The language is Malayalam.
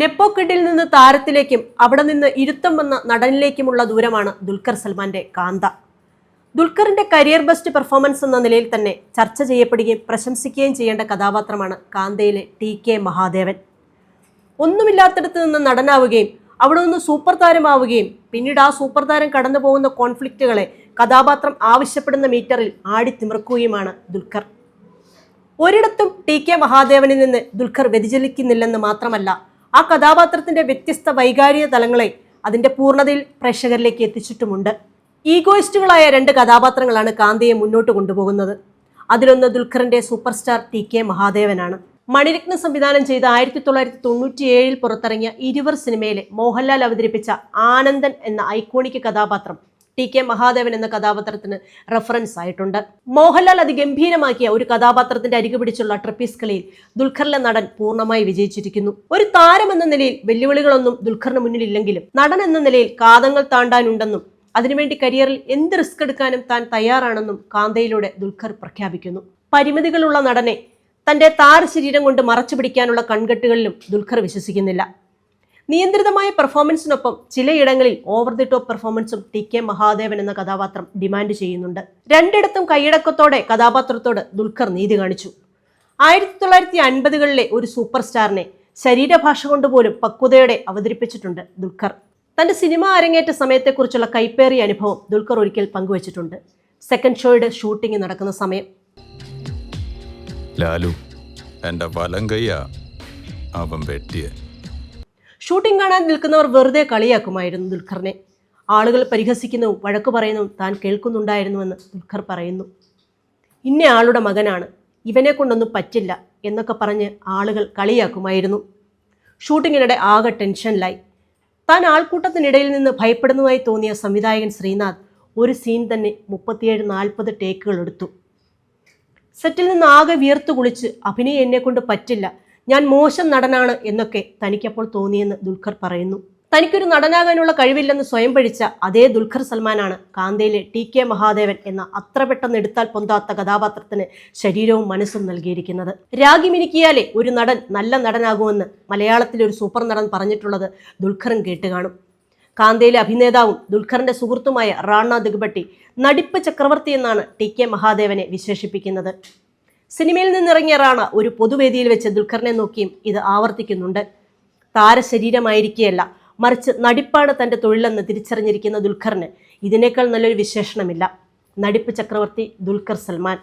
നെപ്പോക്കെട്ടിൽ നിന്ന് താരത്തിലേക്കും അവിടെ നിന്ന് ഇരുത്തം വന്ന നടനിലേക്കുമുള്ള ദൂരമാണ് ദുൽഖർ സൽമാന്റെ കാന്ത. ദുൽഖറിന്റെ കരിയർ ബെസ്റ്റ് പെർഫോമൻസ് എന്ന നിലയിൽ തന്നെ ചർച്ച ചെയ്യപ്പെടുകയും പ്രശംസിക്കുകയും ചെയ്യേണ്ട കഥാപാത്രമാണ് കാന്തയിലെ ടി കെ മഹാദേവൻ. ഒന്നുമില്ലാത്തടത്ത് നിന്ന് നടനാവുകയും അവിടെ നിന്ന് സൂപ്പർ താരമാവുകയും പിന്നീട് ആ സൂപ്പർ താരം കടന്നു പോകുന്ന കോൺഫ്ലിക്റ്റുകളെ കഥാപാത്രം ആവശ്യപ്പെടുന്ന മീറ്ററിൽ ആടി ആടിത്തിമിർക്കുകയുമാണ് ദുൽഖർ. ഒരിടത്തും ടി കെ മഹാദേവനിൽ നിന്ന് ദുൽഖർ വ്യതിചലിക്കുന്നില്ലെന്ന് മാത്രമല്ല ആ കഥാപാത്രത്തിന്റെ വ്യത്യസ്ത വൈകാരിക തലങ്ങളെ അതിന്റെ പൂർണതയിൽ പ്രേക്ഷകരിലേക്ക് എത്തിച്ചിട്ടുമുണ്ട്. ഈഗോയിസ്റ്റുകളായ രണ്ട് കഥാപാത്രങ്ങളാണ് കാന്തയെ മുന്നോട്ട് കൊണ്ടുപോകുന്നത്. അതിലൊന്ന് ദുൽഖറിന്റെ സൂപ്പർ സ്റ്റാർ ടി കെ മഹാദേവനാണ്. മണിരത്നം സംവിധാനം ചെയ്ത ആയിരത്തി തൊള്ളായിരത്തി തൊണ്ണൂറ്റി ഏഴിൽ പുറത്തിറങ്ങിയ ഇരുവർ സിനിമയിലെ മോഹൻലാൽ അവതരിപ്പിച്ച ആനന്ദൻ എന്ന ഐക്കോണിക് കഥാപാത്രം ടി കെ മഹാദേവൻ എന്ന കഥാപാത്രത്തിന് റെഫറൻസ് ആയിട്ടുണ്ട്. മോഹൻലാൽ അതിഗംഭീരമാക്കിയ ഒരു കഥാപാത്രത്തിന്റെ അരികു പിടിച്ചുള്ള ട്രിപ്പീസ് കളിയിൽ ദുൽഖറിലെ നടൻ പൂർണമായി വിജയിച്ചിരിക്കുന്നു. ഒരു താരം എന്ന നിലയിൽ വെല്ലുവിളികളൊന്നും ദുൽഖറിന് മുന്നിലില്ലെങ്കിലും നടൻ എന്ന നിലയിൽ കാതങ്ങൾ താണ്ടാനുണ്ടെന്നും അതിനുവേണ്ടി കരിയറിൽ എന്ത് റിസ്ക് എടുക്കാനും താൻ തയ്യാറാണെന്നും കാന്തയിലൂടെ ദുൽഖർ പ്രഖ്യാപിക്കുന്നു. പരിമിതികളുള്ള നടനെ തന്റെ താരശരീരം കൊണ്ട് മറച്ചു പിടിക്കാനുള്ള കൺകെട്ടുകളിലും ദുൽഖർ വിശ്വസിക്കുന്നില്ല. നിയന്ത്രിതമായ പെർഫോമൻസിനൊപ്പം ചിലയിടങ്ങളിൽ ഓവർ ദി ടോപ്പ് പെർഫോമൻസും ടി കെ മഹാദേവൻ എന്ന കഥാപാത്രം ഡിമാൻഡ് ചെയ്യുന്നുണ്ട്. രണ്ടിടത്തും കൈയടക്കത്തോടെ കഥാപാത്രത്തോട് ദുൽഖർ നീതി കാണിച്ചു. ആയിരത്തി തൊള്ളായിരത്തി അൻപതുകളിലെ ഒരു സൂപ്പർ സ്റ്റാറിനെ ശരീരഭാഷ കൊണ്ടുപോലും പക്വതയോടെ അവതരിപ്പിച്ചിട്ടുണ്ട് ദുൽഖർ. തന്റെ സിനിമ അരങ്ങേറ്റ സമയത്തെക്കുറിച്ചുള്ള കൈപ്പേറിയ അനുഭവം ദുൽഖർ ഒരിക്കൽ പങ്കുവച്ചിട്ടുണ്ട്. സെക്കൻഡ് ഷോയുടെ ഷൂട്ടിംഗ് നടക്കുന്ന സമയം. ലാലു എന്റെ വലം കയ്യാ അവൻ വെട്ടിയ. ഷൂട്ടിംഗ് കാണാൻ നിൽക്കുന്നവർ വെറുതെ കളിയാക്കുമായിരുന്നു ദുൽഖറിനെ. ആളുകൾ പരിഹസിക്കുന്നതും വഴക്കു പറയുന്നു താൻ കേൾക്കുന്നുണ്ടായിരുന്നുവെന്ന് ദുൽഖർ പറയുന്നു. ഇന്ന ആളുടെ മകനാണ് ഇവനെ കൊണ്ടൊന്നും പറ്റില്ല എന്നൊക്കെ പറഞ്ഞ് ആളുകൾ കളിയാക്കുമായിരുന്നു. ഷൂട്ടിങ്ങിനിടെ ആകെ ടെൻഷനിലായി. താൻ ആൾക്കൂട്ടത്തിനിടയിൽ നിന്ന് ഭയപ്പെടുന്നതായി തോന്നിയ സംവിധായകൻ ശ്രീനാഥ് ഒരു സീൻ തന്നെ മുപ്പത്തിയേഴ് നാൽപ്പത് ടേക്കുകൾ എടുത്തു. സെറ്റിൽ നിന്ന് ആകെ വിയർത്തു കുളിച്ച് അഭിനയം എന്നെ കൊണ്ട് പറ്റില്ല ഞാൻ മോശം നടനാണ് എന്നൊക്കെ തനിക്കപ്പോൾ തോന്നിയെന്ന് ദുൽഖർ പറയുന്നു. തനിക്കൊരു നടനാകാനുള്ള കഴിവില്ലെന്ന് സ്വയം പഴിച്ച അതേ ദുൽഖർ സൽമാനാണ് കാന്തയിലെ ടി കെ മഹാദേവൻ എന്ന അത്ര പെട്ടെന്ന് എടുത്താൽ പൊന്താത്ത കഥാപാത്രത്തിന് ശരീരവും മനസ്സും നൽകിയിരിക്കുന്നത്. രാഗി മിനുക്കിയാലേ ഒരു നടൻ നല്ല നടനാകുമെന്ന് മലയാളത്തിലെ ഒരു സൂപ്പർ നടൻ പറഞ്ഞിട്ടുള്ളത് ദുൽഖറും കേട്ട് കാണും. കാന്തയിലെ അഭിനേതാവും ദുൽഖറിന്റെ സുഹൃത്തുമായ റാണ ദിഗ്ബട്ടി നടിപ്പ് ചക്രവർത്തി എന്നാണ് ടി കെ മഹാദേവനെ വിശേഷിപ്പിക്കുന്നത്. സിനിമയിൽ നിന്നിറങ്ങിയ റാണ ഒരു പൊതുവേദിയിൽ വെച്ച് ദുൽഖറിനെ നോക്കിയും ഇത് ആവർത്തിക്കുന്നുണ്ട്. താരശരീരമായിരിക്കുകയല്ല മറിച്ച് നടിപ്പാണ് തന്റെ തൊഴിലെന്ന് തിരിച്ചറിഞ്ഞിരിക്കുന്ന ദുൽഖറിന് ഇതിനേക്കാൾ നല്ലൊരു വിശേഷണമില്ല. നടിപ്പ് ചക്രവർത്തി ദുൽഖർ സൽമാൻ.